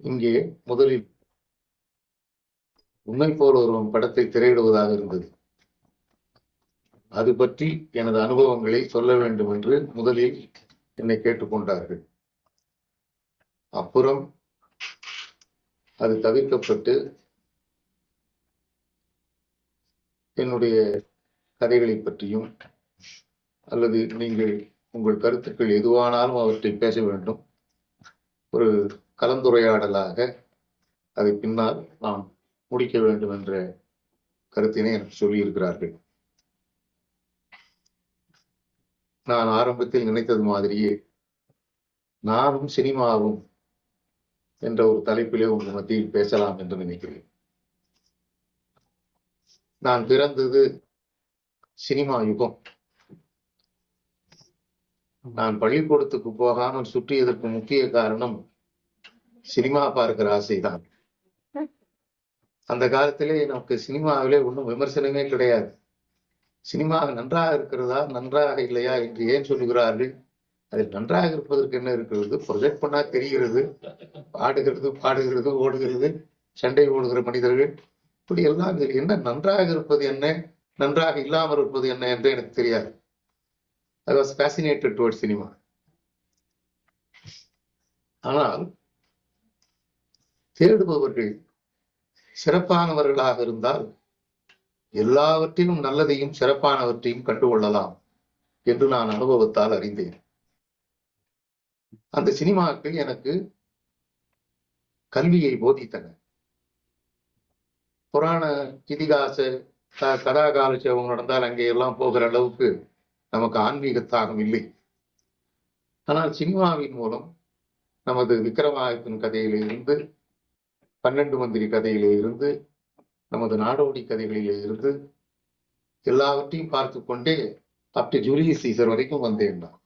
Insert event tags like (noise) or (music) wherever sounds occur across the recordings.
இங்கே முதலில் உண்மை போல் ஒருவன் படத்தை திரையிடுவதாக இருந்தது. அது பற்றி எனது அனுபவங்களை சொல்ல வேண்டும் என்று முதலில் என்னை கேட்டுக்கொண்டார்கள். அப்புறம் அது தவிர்க்கப்பட்டு என்னுடைய கதைகளை பற்றியும் அல்லது நீங்கள் உங்கள் கருத்துக்கள் எதுவானாலும் அவற்றை பேச வேண்டும். ஒரு கலந்துரையாடலாக அதை பின்னால் நாம் முடிக்க வேண்டும் என்ற கருத்தினை எனக்கு சொல்லியிருக்கிறார்கள். நான் ஆரம்பத்தில் நினைத்தது மாதிரியே நானும் சினிமாவும் என்ற ஒரு தலைப்பிலே உங்கள் மத்தியில் பேசலாம் என்று நினைக்கிறேன். நான் பிறந்தது சினிமா யுகம். நான் பள்ளிக்கூடத்துக்கு போகாமல் சுற்றியதற்கு முக்கிய காரணம் சினிமா பார்க்கிற ஆசைதான். அந்த காலத்திலே நமக்கு சினிமாவிலே ஒன்றும் விமர்சனமே கிடையாது. சினிமா நன்றாக இருக்கிறதா நன்றாக இல்லையா என்று ஏன் சொல்லுகிறார்கள்? அதில் நன்றாக இருப்பதற்கு என்ன இருக்கிறது? ப்ரொஜெக்ட் பண்ணா தெரிகிறது பாடுகிறது பாடுகிறது ஓடுகிறது சண்டை ஓடுகிற மனிதர்கள். இப்படி எல்லாம் இதில் என்ன நன்றாக இருப்பது என்ன? நன்றாக இல்லாமல் இருப்பது என்ன என்று எனக்கு தெரியாது. I was fascinated toward cinema ஆனால் தேடுபவர்கள் சிறப்பானவர்களாக இருந்தால் எல்லாவற்றிலும் நல்லதையும் சிறப்பானவற்றையும் கண்டுகொள்ளலாம் என்று நான் அனுபவத்தால் அறிந்தேன். அந்த சினிமாக்கள் எனக்கு கல்வியை போதித்தன. புராண இதிகாச கதா காலட்சேபம் நடந்தால் அங்கே எல்லாம் போகிற அளவுக்கு நமக்கு ஆன்மீக தாகம் இல்லை. ஆனால் சினிமாவின் மூலம் நமது விக்ரமாயத்தின் கதையிலிருந்து பன்னெண்டு மந்திரி கதையிலே இருந்து நமது நாடோடி கதைகளிலே இருந்து எல்லாவற்றையும் பார்த்து கொண்டே அப்டி ஜூலியஸ் சீசர் வரைக்கும் வந்தேன் நான்.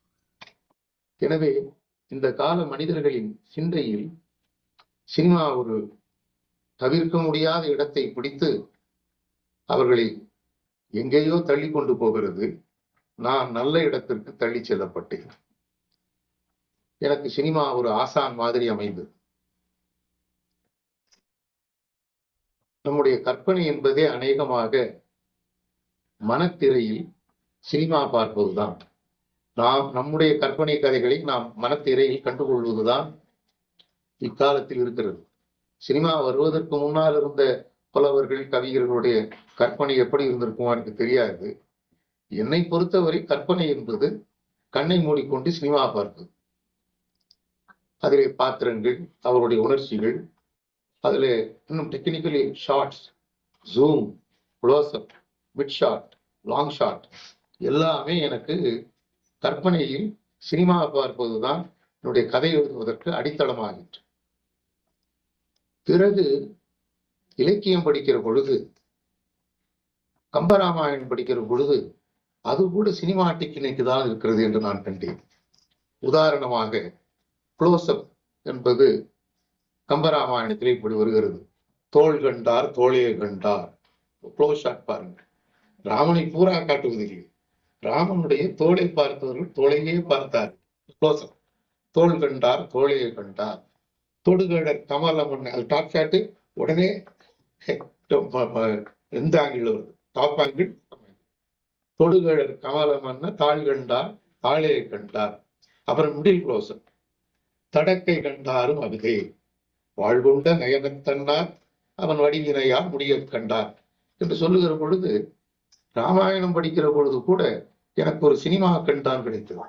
எனவே இந்த கால மனிதர்களின் சிந்தையில் சினிமா ஒரு தவிர்க்க முடியாத இடத்தை பிடித்து அவர்களை எங்கேயோ தள்ளி கொண்டு போகிறது. நான் நல்ல இடத்திற்கு தள்ளி செல்லப்பட்டேன். எனக்கு சினிமா ஒரு ஆசான் மாதிரி அமைந்தது. நம்முடைய கற்பனை என்பதே அநேகமாக மனத்திரையில் சினிமா பார்ப்பதுதான். நாம் நம்முடைய கற்பனை கதைகளை நாம் மனத்திரையில் கண்டுகொள்வதுதான் இக்காலத்தில் இருக்கிறது. சினிமா வருவதற்கு முன்னால் இருந்த புலவர்கள் கவிஞர்களுடைய கற்பனை எப்படி இருந்திருக்குமோ எனக்கு தெரியாது. என்னை பொறுத்தவரை கற்பனை என்பது கண்ணை மூடிக்கொண்டு சினிமா பார்ப்பது. அதிலே பாத்திரங்கள் அவருடைய உணர்ச்சிகள் அதில் இன்னும் technically shots zoom close up mid shot long shot எல்லாமே எனக்கு கற்பனையில் சினிமா பார்ப்பதுதான் என்னுடைய கதை எழுதுவதற்கு அடித்தளமாகிற்று. பிறகு இலக்கியம் படிக்கிற பொழுது கம்பராமாயணம் படிக்கிற பொழுது அது கூட சினிமா டெக்னிக்கு தான் இருக்கிறது என்று நான் கண்டேன். உதாரணமாக க்ளோஸ்அப் என்பது கம்பராமாயணத்திலே இப்படி வருகிறது. தோல் கண்டார் தோளையை கண்டார். க்ளோஸ் ஷாட் பாருங்க. ராமனை பூரா காட்டுவதில்லை. ராமனுடைய தோலை பார்த்தவர்கள் தோளையே பார்த்தார். க்ளோஸ்அப் தோல் கண்டார் தோழியை கண்டார். தொடுகடர் கமலம் அது டாப் ஷாட்டு உடனே எந்த ஆங்கிள் வருது. டாப் ஆங்கிள் தொடுகழர் கமலமன்ன தாழ் கண்டார் தாழையை கண்டார். அப்புறம் மிடில் க்ளோசர் தடக்கை கண்டாரும் அகுதே வாழ்கொண்ட நயனத்தன்னார் அவன் வடிவினையால் முடிய கண்டார் என்று சொல்லுகிற பொழுது ராமாயணம் படிக்கிற பொழுது கூட எனக்கு ஒரு சினிமா கண்டான் கிடைத்தது.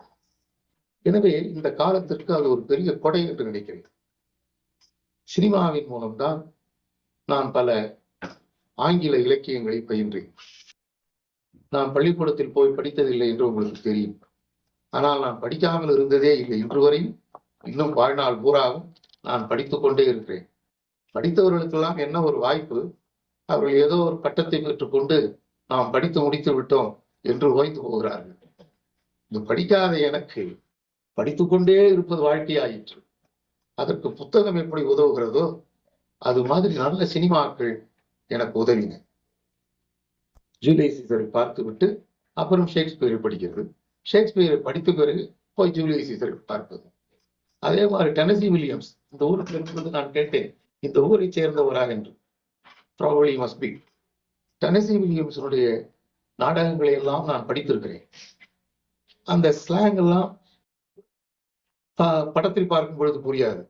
எனவே இந்த காலத்திற்கு அது ஒரு பெரிய கொடை என்று நினைக்கிறது சினிமாவின் மூலம்தான் நான் பல ஆங்கில இலக்கியங்களை பயின்றேன். நான் பள்ளிக்கூடத்தில் போய் படித்ததில்லை என்று உங்களுக்கு தெரியும். ஆனால் நான் படிக்காமல் இருந்ததே இல்லை. இன்று வரையும் இன்னும் வாழ்நாள் பூராவும் நான் படித்து கொண்டே இருக்கிறேன். படித்தவர்களுக்கெல்லாம் என்ன ஒரு வாய்ப்பு? அவர்கள் ஏதோ ஒரு பட்டத்தை பெற்றுக்கொண்டு நாம் படித்து முடித்து விட்டோம் என்று ஓய்ந்து போகிறார்கள். இந்த படிக்காத எனக்கு படித்துக்கொண்டே இருப்பது வாழ்க்கையாயிற்று. அதற்கு புத்தகம் எப்படி உதவுகிறதோ அது மாதிரி நல்ல சினிமாக்கள் எனக்கு உதவின. ஜூலியஸ் சீசரை பார்த்து விட்டு அப்புறம் ஷேக்ஸ்பியரை படிக்கிறது. ஷேக்ஸ்பியரை படித்த பிறகு போய் ஜூலியஸ் சீசரை பார்ப்பது. அதே மாதிரி டெனசி வில்லியம்ஸ் இந்த ஊருக்கு இருக்கும்போது நான் கேட்டேன் இந்த ஊரை சேர்ந்தவராக என்று. ப்ராபலி மஸ்ட் பி டெனசி வில்லியம்ஸனுடைய நாடகங்களை எல்லாம் நான் படித்திருக்கிறேன். அந்த ஸ்லாங் எல்லாம் படத்தில் பார்க்கும் பொழுது புரியாது.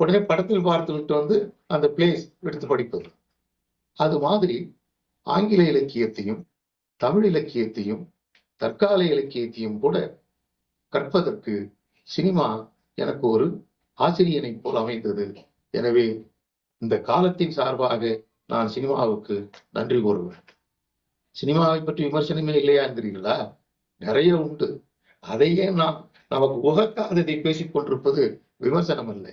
உடனே படத்தில் பார்த்து விட்டு வந்து அந்த பிளேஸ் எடுத்து படிப்பது. அது மாதிரி ஆங்கில இலக்கியத்தையும் தமிழ் இலக்கியத்தையும் தற்கால இலக்கியத்தையும் கூட கற்பதற்கு சினிமா எனக்கு ஒரு ஆசிரியனை போல் அமைந்தது. எனவே இந்த காலத்தின் சார்பாக நான் சினிமாவுக்கு நன்றி கூறுவேன். சினிமாவை பற்றி விமர்சனமே இல்லையா என்கிறீர்களா நிறைய உண்டு. அதையே நாம் நமக்கு உகக்காததை பேசிக் கொண்டிருப்பது விமர்சனம் அல்ல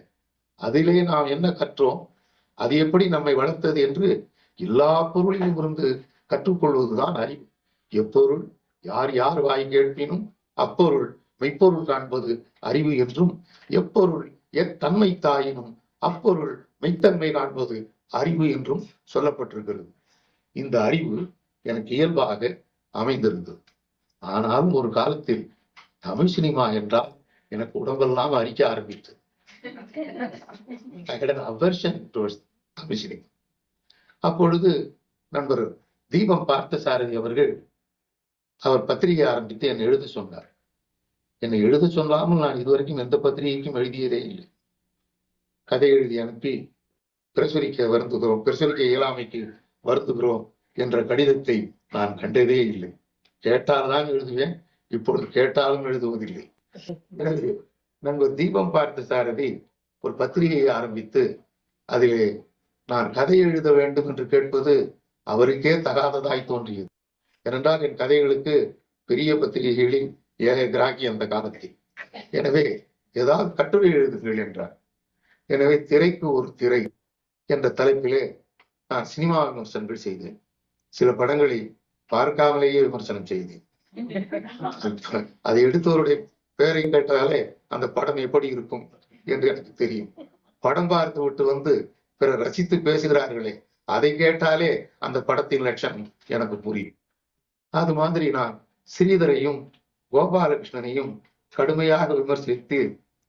அதிலே நாம் என்ன கற்றோம்? அது எப்படி நம்மை வளர்த்தது என்று எல்லா பொருளிலும் இருந்து கற்றுக்கொள்வதுதான் அறிவு. எப்பொருள் யார் யார் வாய் கேட்பினும் அப்பொருள் மெய்ப்பொருள் காண்பது அறிவு என்றும் எப்பொருள் எத்தன்மை தாயினும் அப்பொருள் மெய்த்தன்மை காண்பது அறிவு என்றும் சொல்லப்பட்டிருக்கிறது. இந்த அறிவு எனக்கு இயல்பாக அமைந்திருந்தது. ஆனாலும் ஒரு காலத்தில் தமிழ் சினிமா என்றால் எனக்கு உடம்பெல்லாம் அரிக்க ஆரம்பித்தது. தமிழ் சினிமா. அப்பொழுது நண்பர் தீபம் பார்த்த சாரதி அவர்கள் அவர் பத்திரிகை ஆரம்பித்து என்னை எழுத சொன்னார். என்னை எழுத சொல்லாமல் நான் இதுவரைக்கும் எந்த பத்திரிகைக்கும் எழுதியதே இல்லை. கதை எழுதி அனுப்பி பிரசுரிக்க வருந்துகிறோம் பிரசுரிக்க இயலாமைக்கு வருந்துகிறோம் என்ற கடிதத்தை நான் கண்டதே இல்லை. கேட்டால்தான் எழுதுவேன் இப்பொழுது கேட்டாலும் எழுதுவதில்லை. எனவே நண்பர் தீபம் பார்த்த சாரதி ஒரு பத்திரிகையை ஆரம்பித்து அதிலே நான் கதை எழுத வேண்டும் என்று கேட்பது அவருக்கே தகாததாய் தோன்றியது. ஏனென்றால் என் கதைகளுக்கு பெரிய பத்திரிகைகளில் ஏக கிராக்கி அந்த காலத்தில். எனவே ஏதாவது கட்டுரை எழுதுங்கள் என்றார். எனவே திரைக்கு ஒரு திரை என்ற தலைப்பிலே நான் சினிமா விமர்சனங்கள் செய்தேன். சில படங்களை பார்க்காமலேயே விமர்சனம் செய்தேன். அதை எடுத்தவருடைய பெயரை கேட்டாலே அந்த படம் எப்படி இருக்கும் என்று எனக்கு தெரியும். படம் பார்த்து விட்டு வந்து பிறர் ரசித்து பேசுகிறார்களே அதை கேட்டாலே அந்த படத்தின் லட்சம் எனக்கு புரியும். அது மாதிரி நான் ஸ்ரீதரையும் கோபாலகிருஷ்ணனையும் கடுமையாக விமர்சித்து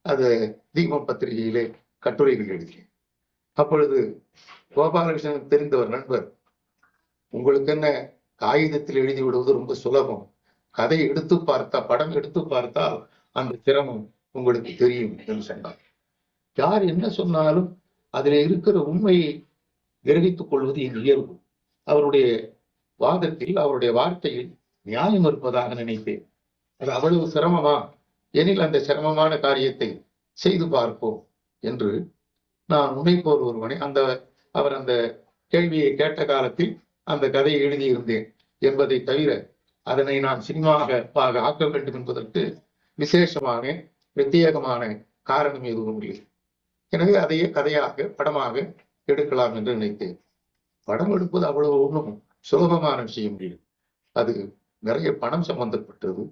அது தீபம் பத்திரிகையிலே கட்டுரைகள் எழுதினேன். அப்பொழுது கோபாலகிருஷ்ணன் தெரிந்த ஒரு நண்பர் உங்களுக்கு என்ன காகிதத்தில் எழுதி விடுவது ரொம்ப சுலபம். கதை எடுத்து பார்த்தா படம் எடுத்து பார்த்தால் அந்த சிரமம் உங்களுக்கு தெரியும் என்று சொன்னார். யார் என்ன சொன்னாலும் அதில் இருக்கிற உண்மையை கிரகித்துக் கொள்வது என் இயல்பு. அவருடைய வாதத்தில் அவருடைய வார்த்தையில் நியாயம் இருப்பதாக நினைத்தேன் அது அவ்வளவு சிரமமா? எனில் அந்த சிரமமான காரியத்தை செய்து பார்ப்போம் என்று நான் முனைப்போர் ஒருவனை அந்த அவர் அந்த கேள்வியை கேட்ட காலத்தில் அந்த கதையை எழுதியிருந்தேன் என்பதை தவிர அதனை நான் சினிமாவாக ஆக்க வேண்டும் என்பதற்கு விசேஷமான பிரத்யேகமான காரணம் எதுவும் இல்லை. எனவே அதையே கதையாக படமாக எடுக்கலாம் என்று நினைத்தேன். படம் எடுப்பது அவ்வளவு ஒன்றும் சுலபமான விஷயம் இல்லை. அது நிறைய பணம் சம்பந்தப்பட்டது.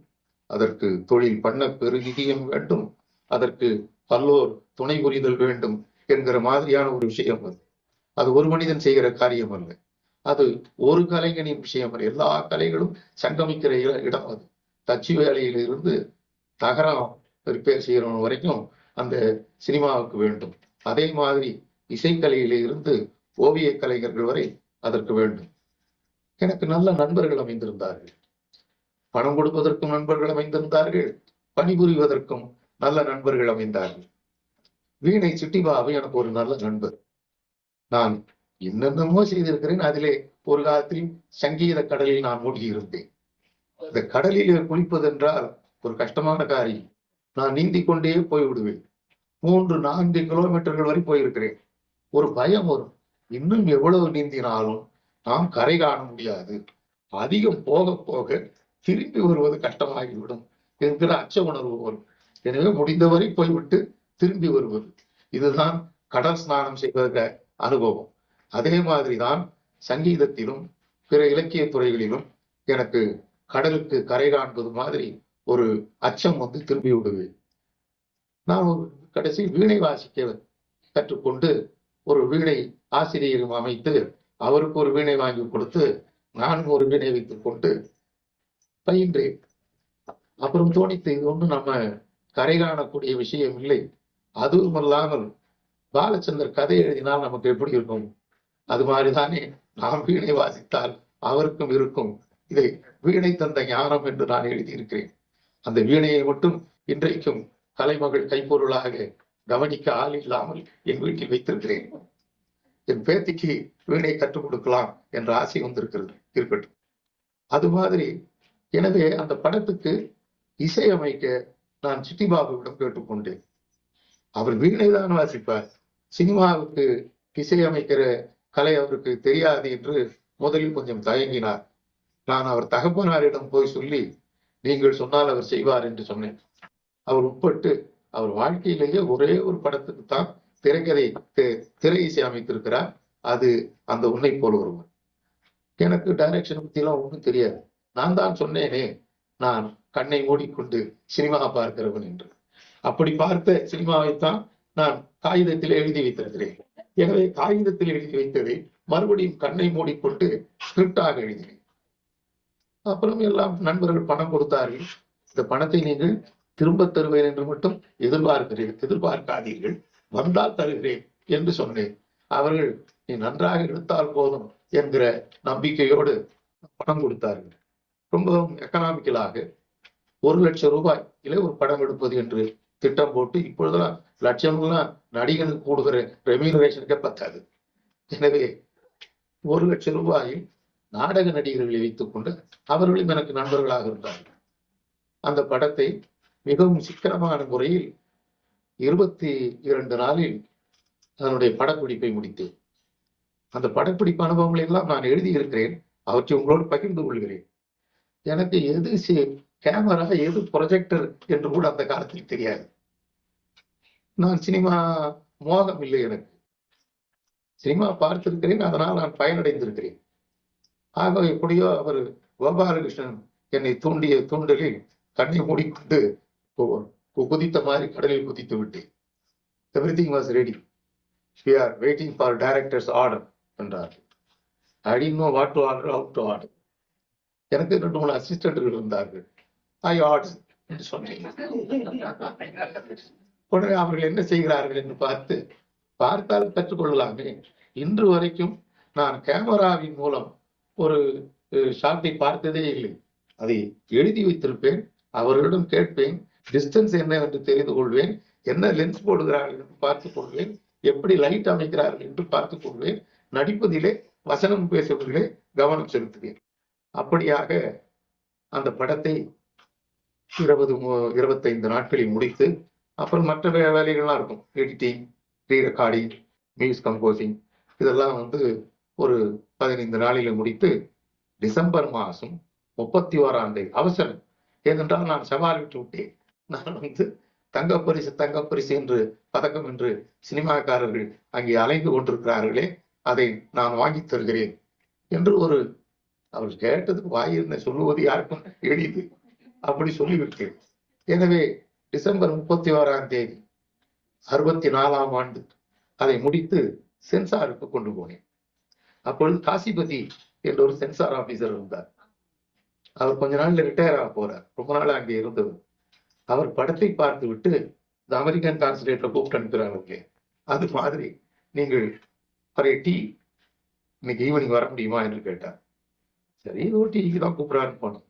அதற்கு தொழில் பண்ண பெருகியம் வேண்டும். அதற்கு பல்லோர் துணை புரிதல் வேண்டும் என்கிற மாதிரியான ஒரு விஷயம் அது. அது ஒரு மனிதன் செய்கிற காரியம் அல்ல. அது ஒரு கலைஞனின் விஷயம் அல்ல. எல்லா கலைகளும் சங்கமிக்கிற இட- இடம் அது. தச்சு வேலையிலிருந்து தகரம் ரிப்பேர் செய்கிறவன் வரைக்கும் அந்த சினிமாவுக்கு வேண்டும். அதே மாதிரி இசைக்கலையிலிருந்து ஓவிய கலைஞர்கள் வரை அதற்கு வேண்டும். எனக்கு நல்ல நண்பர்கள் அமைந்திருந்தார்கள். பணம் கொடுப்பதற்கும் நண்பர்கள் அமைந்திருந்தார்கள். பணிபுரிவதற்கும் நல்ல நண்பர்கள் அமைந்தார்கள். வீணை சிட்டிபாபு எனக்கு ஒரு நல்ல நண்பர். நான் என்னென்னமோ செய்திருக்கிறேன். அதிலே ஒரு காலத்தில் சங்கீத கடலில் நான் மூழ்கி இந்த கடலிலே குளிப்பதென்றால் ஒரு கஷ்டமான காரியம். நான் நீந்தி கொண்டே போய் விடுவேன் மூன்று நான்கு கிலோமீட்டர்கள் வரை போயிருக்கிறேன். ஒரு பயம் வரும். இன்னும் எவ்வளவு நீந்தினாலும் நாம் கரை காண முடியாது. அதிகம் போக போக திரும்பி வருவது கஷ்டமாகிவிடும் என்கிற அச்ச உணர்வு வரும் எனவே முடிந்தவரை போய்விட்டு திரும்பி வருவது. இதுதான் கடல் ஸ்நானம் செய்வதற்க அனுபவம். அதே மாதிரிதான் சங்கீதத்திலும் பிற இலக்கிய துறைகளிலும் எனக்கு கடலுக்கு கரை காண்பது மாதிரி ஒரு அச்சம் வந்து திரும்பி விடுவேன் நான் ஒரு கடைசி வீணை வாசிக்க கற்றுக்கொண்டு ஒரு வீணை ஆசிரியரும் அமைத்து அவருக்கு ஒரு வீணை வாங்கி கொடுத்து நானும் ஒரு வீணை வைத்துக் கொண்டு பயின்றேன் அப்புறம் தோணித்து இது ஒன்றும் நம்ம கரை காணக்கூடிய விஷயம் இல்லை. அதுவும் அல்லாமல் பாலச்சந்தர் கதை எழுதினால் நமக்கு எப்படி இருக்கும்? அது மாதிரிதானே நாம் வீணை வாசித்தால் அவருக்கும் இருக்கும். இதை வீணை தந்த ஞானம் என்று நான் எழுதியிருக்கிறேன். அந்த வீணையை மட்டும் இன்றைக்கும் கலைமகள் கைப்பொருளாக கவனிக்க ஆள் இல்லாமல் என் வீட்டில் வைத்திருக்கிறேன். என் பேத்திக்கு வீணை கற்றுக் கொடுக்கலாம் என்ற ஆசை வந்திருக்கிறது. இருக்கட்டும். அது மாதிரி எனவே அந்த படத்துக்கு இசையமைக்க நான் சிட்டிபாபுவிடம் கேட்டுக்கொண்டேன். அவர் வீணை தான் வாசிப்பார். சினிமாவுக்கு இசையமைக்கிற கலை அவருக்கு தெரியாது என்று முதலில் கொஞ்சம் தயங்கினார். நான் அவர் தகப்பனாரிடம் போய் சொல்லி நீங்கள் சொன்னால் அவர் செய்வார் என்று சொன்னேன். அவர் உட்பட்டு அவர் வாழ்க்கையிலேயே ஒரே ஒரு படத்துக்கு தான் திரைக்கதை திரை இசை அமைத்திருக்கிறார். அது அந்த உன்னை போல் ஒருவர். எனக்கு டைரக்ஷன் பத்தி எல்லாம் ஒன்றும் தெரியாது. நான் தான் சொன்னேனே நான் கண்ணை மூடிக்கொண்டு சினிமா பார்க்கிறவன் என்று. அப்படி பார்த்த சினிமாவைத்தான் நான் காகிதத்தில் எழுதி வைத்திருக்கிறேன். எனவே காகிதத்தில் எழுதி வைத்ததை மறுபடியும் கண்ணை மூடிக்கொண்டு ஸ்கிரிப்டாக எழுதினேன். அப்புறம் எல்லாம் நண்பர்கள் பணம் கொடுத்தார்கள். இந்த பணத்தை நீங்கள் திரும்ப தருவேன் என்று மட்டும் எதிர்பார்க்கிறேன் எதிர்பார்க்காதீர்கள். வந்தால் தருகிறேன் என்று சொன்னேன். அவர்கள் நீ நன்றாக எடுத்தால் போதும் என்கிற நம்பிக்கையோடு பணம் கொடுத்தார்கள். ரொம்பவும் எக்கனாமிக்கலாக ஒரு லட்சம் ரூபாயிலே ஒரு படம் எடுப்பது என்று திட்டம் போட்டு இப்பொழுதெல்லாம் லட்சம்லாம் நடிகனுக்கு கூடுகிற ரெமியூனரேஷனுக்கே பத்தாது. எனவே ஒரு லட்சம் ரூபாயில் நாடக நடிகர்களை வைத்துக் கொண்டு அவர்களும் எனக்கு நண்பர்களாக இருந்தார்கள். அந்த படத்தை மிகவும் சிக்கனமான முறையில் இருபத்தி இரண்டு நாளில் அதனுடைய படப்பிடிப்பை முடித்தேன் அந்த படப்பிடிப்பு அனுபவங்களை எல்லாம் நான் எழுதியிருக்கிறேன். அவற்றை உங்களோடு பகிர்ந்து கொள்கிறேன். எனக்கு எது கேமரா எது ப்ரொஜெக்டர் என்று கூட அந்த காலத்தில் தெரியாது. நான் சினிமா மோகம் இல்லை எனக்கு. சினிமா பார்த்திருக்கிறேன் அதனால் நான் பயனடைந்திருக்கிறேன். ஆக எப்படியோ அவர் கோபாலகிருஷ்ணன் என்னை தூண்டிய தூண்டலில் கண்ணை மூடிக்கொண்டு குதித்த மாதிரி கடலில் குதித்து விட்டேன். Everything was ready we are waiting for director's order என்றார் I know what to order out to order எனக்கு ரெண்டு மூணு அசிஸ்டன்ட்கள் இருந்தார்கள். ஐ ஆர்டர் என்று சொன்னேன். உடனே அவர்கள் என்ன செய்கிறார்கள் என்று பார்த்து பார்த்தால் கற்றுக்கொள்ளலாமே. இன்று வரைக்கும் நான் கேமராவின் மூலம் ஒரு ஷாட்டை பார்த்ததே இல்லை. அதை எழுதி வைத்திருப்பேன் அவர்களிடம் கேட்பேன் டிஸ்டன்ஸ் என்ன என்று தெரிந்து கொள்வேன் என்ன லென்ஸ் போடுகிறார்கள் என்று பார்த்துக் கொள்வேன் எப்படி லைட் அமைக்கிறார்கள் என்று பார்த்துக் கொள்வேன் நடிப்பதிலே வசனம் பேசுவதிலே கவனம் செலுத்துவேன். அப்படியாக அந்த படத்தை இருபது மு- இருபத்தைந்து நாட்களில் முடித்து அப்புறம் மற்ற வே- வேலைகள்லாம் இருக்கும். எடிட்டிங் ரீ ரெக்கார்டிங் மியூசிக் கம்போசிங் இதெல்லாம் வந்து ஒரு பதினைந்து நாளில் முடித்து டிசம்பர் மாதம் முப்பத்தி ஓராம் தேதி அவசரம். ஏனென்றால் நான் சவால் விட்டு விட்டேன். நான் வந்து தங்கப்பரிசு தங்கப்பரிசு என்று பதக்கம் என்று சினிமாக்காரர்கள் அங்கே அலைந்து கொண்டிருக்கிறார்களே அதை நான் வாங்கித் தருகிறேன் என்று ஒரு அவர் கேட்டதுக்கு வாயிருந்த சொல்லுவது யாருக்கும் எளிது. அப்படி சொல்லிவிட்டேன். எனவே டிசம்பர் முப்பத்தி ஓராம் தேதி அறுபத்தி நாலாம் ஆண்டு அதை முடித்து சென்சாருக்கு கொண்டு போனேன். அப்பொழுது காசிபதி என்ற ஒரு சென்சார் ஆபீசர் இருந்தார். அவர் கொஞ்ச நாள்ல ரிட்டையர் ஆக போறார். ரொம்ப நாள் அங்கே இருந்தவர். அவர் படத்தை பார்த்து விட்டு இந்த அமெரிக்கன் கான்சுலேட்ல கூப்பிட்டு அனுப்புறாங்க அது மாதிரி நீங்கள் ஒரு டீ இன்னைக்கு ஈவினிங் வர முடியுமா? என்று கேட்டார். சரி ஏதோ டிவிக்கு தான் கூப்பிடாருன்னு போனோம்.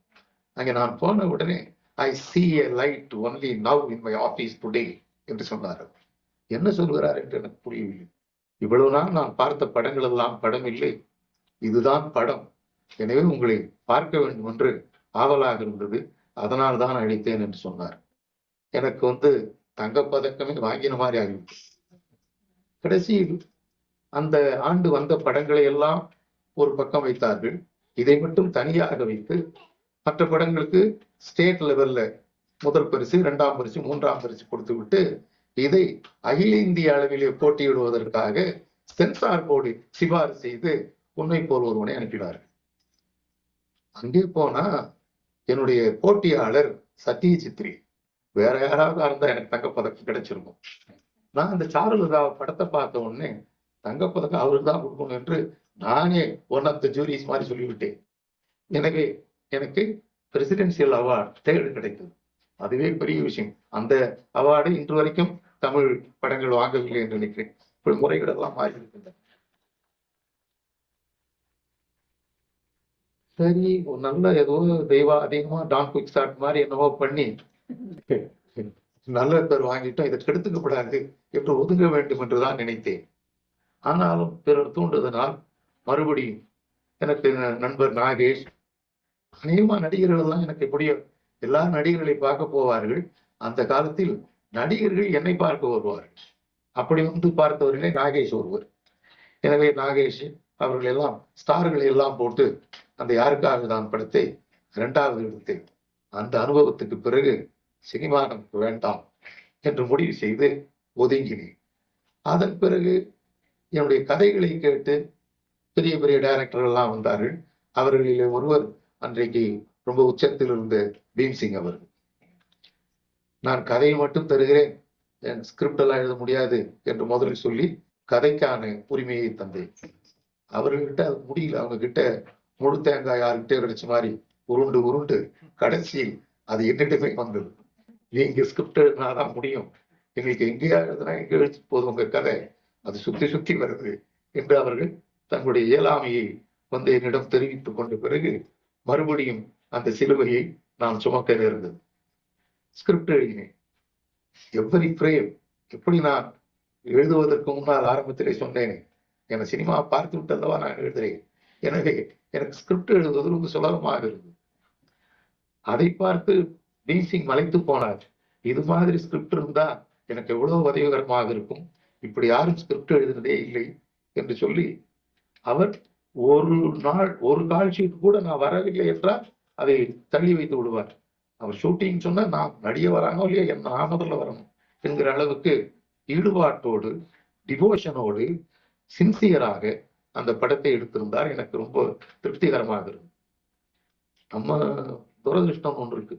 அங்கே நான் போன உடனே I see a light only now in my office today என்று சொன்னார். என்ன சொல்கிறார் என்று எனக்கு புரியவில்லை. இவ்வளவு நாள் நான் பார்த்த படங்கள் எல்லாம் படம் இல்லை. இதுதான் படம். எனவே உங்களை பார்க்க வேண்டும் என்று ஆவலாக இருந்தது. அதனால் தான் அழைத்தேன் என்று சொன்னார். எனக்கு வந்து தங்கப்பதக்கமே வாங்கின மாதிரி ஆகிவிட்டு கடைசியில் அந்த ஆண்டு வந்த படங்களை எல்லாம் ஒரு பக்கம் வைத்தார்கள். இதை மட்டும் தனியாக வைத்து மற்ற படங்களுக்கு ஸ்டேட் லெவல்ல முதல் பரிசு இரண்டாம் பரிசு மூன்றாம் பரிசு கொடுத்து விட்டு இதை அகில இந்திய அளவிலே போட்டியிடுவதற்காக சென்சார் போர்டு சிபாரிசு செய்து உண்மை போல் ஒருவனை அனுப்பினார்கள். அங்கே போனா என்னுடைய போட்டியாளர் சத்ய சித்ரி வேற யாராவது இருந்தா எனக்கு தங்கப்பதக்கம் கிடைச்சிருக்கும். நான் அந்த சாருலதா படத்தை பார்த்த உடனே தங்கப்பதக்கம் அவருக்கு தான் கொடுக்கணும் என்று நானே ஒன் ஆஃப் த ஜூரிஸ் மாதிரி சொல்லிவிட்டேன். எனவே எனக்கு பிரசிடென்சியல் அவார்டு தேர்டு கிடைத்தது. அதுவே பெரிய விஷயம். அந்த அவார்டு இன்று வரைக்கும் தமிழ் படங்கள் வாங்கவில்லை என்று நினைக்கிறேன். இப்படி முறைகள் எல்லாம் மாறி இருக்கின்றன. சரி ஒரு நல்ல ஏதோ தெய்வா அதிகமா டான் குயிக் ஸ்டார்ட் மாதிரி என்னவோ பண்ணி (laughs) நல்ல பேர் வாங்கிட்டோம். இதை கெடுத்துக்க கூடாது என்று ஒதுங்க வேண்டும் என்றுதான் நினைத்தேன். ஆனாலும் பிறர் தூண்டுதனால் மறுபடியும் எனக்கு நண்பர் நாகேஷ். அநேகமா நடிகர்கள் எல்லாம் எனக்கு எப்படியோ எல்லா நடிகர்களை பார்க்க போவார்கள். அந்த காலத்தில் நடிகர்கள் என்னை பார்க்க வருவார்கள். அப்படி வந்து பார்த்தவர்களே நாகேஷ் ஒருவர். எனவே நாகேஷ் அவர்கள் எல்லாம் ஸ்டார்களை எல்லாம் போட்டு அந்த யாருக்காக தான் படத்தை இரண்டாவது எடுத்தேன் அந்த அனுபவத்துக்கு பிறகு சினிமா நமக்கு வேண்டாம் என்று முடிவு செய்து ஒதுங்கினேன். அதன் பிறகு என்னுடைய கதைகளை கேட்டு பெரிய பெரிய டைரக்டர்கள் எல்லாம் வந்தார்கள். அவர்களிலே ஒருவர் அன்றைக்கு ரொம்ப உச்சத்தில் இருந்த பீம்சிங் அவர்கள். நான் கதையை மட்டும் தருகிறேன். என் ஸ்கிரிப்ட் எல்லாம் எழுத முடியாது என்று முதலில் சொல்லி கதைக்கான உரிமையை தந்தேன். அவர்கிட்ட அது முடியல. அவங்க கிட்ட முழு தேங்காய் யாருக்கிட்டே கிடைச்ச மாதிரி உருண்டு உருண்டு கடைசியில் அது என்னிடமே வந்தது. நீங்க ஸ்கிரிப்ட் எழுதினாதான் முடியும். எங்களுக்கு எங்கேயா எழுதுனா எங்க எழுதி போதும் உங்க கதை. அது சுத்தி சுத்தி வருது என்று அவர்கள் தங்களுடைய இயலாமையை வந்து என்னிடம் தெரிவித்துக் கொண்ட பிறகு மறுபடியும் அந்த சிலுவையை நான் சுமக்க நேர்ந்தது. ஸ்கிரிப்ட் எழுதினேன். Every frame? எப்படி நான் எழுதுவதற்கு முன்னால் ஆரம்பத்திலே சொன்னேன். என சினிமா பார்த்து விட்டல்லவா நான் எழுதுறேன் எனவே எனக்கு ஸ்கிரிப்ட் எழுதுவது ரொம்ப சுலபமாக இருந்தது. அதை பார்த்து பீசிங் மலைத்து போனார். இது மாதிரி ஸ்கிரிப்ட் இருந்தா எனக்கு எவ்வளவு உதவிகரமாக இருக்கும்? இப்படி யாரும் ஸ்கிரிப்ட் எழுதுனதே இல்லை என்று சொல்லி அவர் ஒரு நாள் ஒரு காட்சிக்கு கூட நான் வரவில்லை என்றால் அதை தள்ளி வைத்து விடுவார். அவர் ஷூட்டிங் சொன்னா நான் நடிக வரானோ இல்லையா என் நான் முதல்ல வரணும் என்கிற அளவுக்கு ஈடுபாட்டோடு டிவோஷனோடு சின்சியராக அந்த படத்தை எடுத்திருந்தார். எனக்கு ரொம்ப திருப்திகரமாக இருக்கும் நம்ம துரதிருஷ்டம் ஒன்று இருக்கு.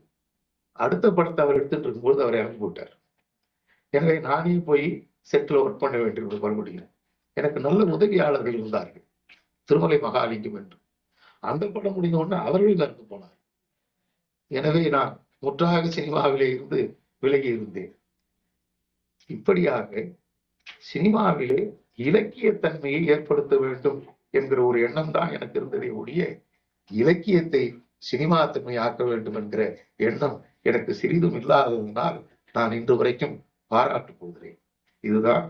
அடுத்த படத்தை அவர் எடுத்துட்டு இருக்கும்போது அவர் இறந்து போட்டார் எனவே நானே போய் செட்டில் ஒர்க் பண்ண வேண்டியது மறுபடியும். எனக்கு நல்ல உதவியாளர்கள் இருந்தார்கள். திருமலை மகாலிங்கம் என்று. அந்த படம் முடிந்த உடனே அவர்கள் இறந்து போனார். எனவே நான் முற்றாக சினிமாவிலே இருந்து விலகி இருந்தேன். இப்படியாக சினிமாவிலே இலக்கியத்தன்மையை ஏற்படுத்த வேண்டும் என்கிற ஒரு எண்ணம் தான் எனக்கு இருந்ததே ஒழிய இலக்கியத்தை சினிமா தன்மையாக்க வேண்டும் என்கிற எண்ணம் எனக்கு சிறிதும் இல்லாததனால் நான் இன்று வரைக்கும் பாராட்டு போகிறேன். இதுதான்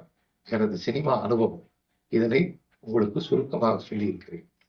எனது சினிமா அனுபவம். இதனை உங்களுக்கு சுருக்கமாக சொல்லியிருக்கிறேன்.